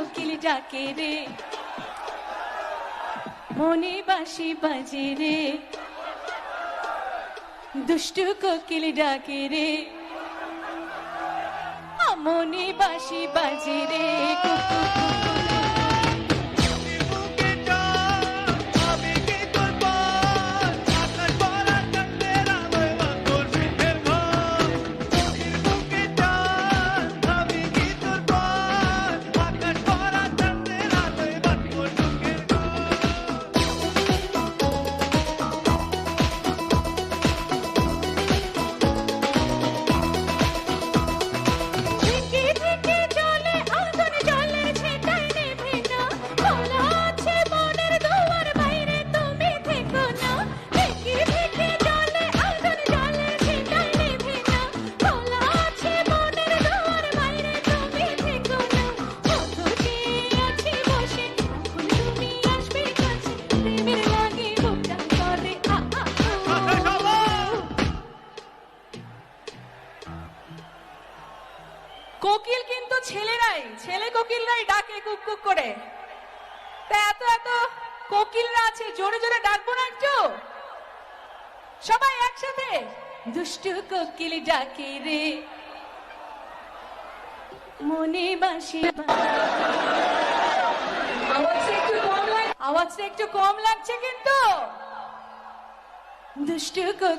কোকিল ডাকে রে। মনে বাসি বাজে রে। দুষ্টু কোকিল ডাকে রে। মনে বাসি বাজে রে। কুকু বুকে কোকিল কিন্তু ছেলেরাই, ছেলে কোকিলরাই ডাকে কুক কুক করে। তা এত এত কোকিলরা আছে, জোরে জোরে ডাকবো না একটু। সবাই একসাথে, দুষ্টু কোকিল ডাকে রে। মনে বাসি আওয়াজটা একটু কম লাগছে কিন্তু। দুষ্টু কোকিল